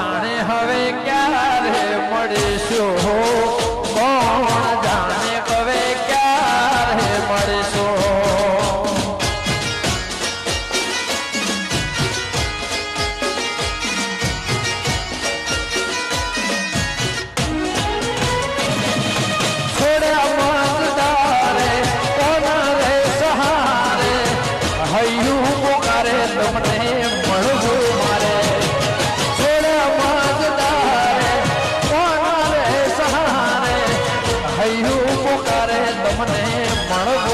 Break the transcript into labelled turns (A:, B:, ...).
A: જાણે હવે ક્યારે મળીશું? કોણ જાણે હવે ક્યારે મળીશું? તમને મળો મને મળવું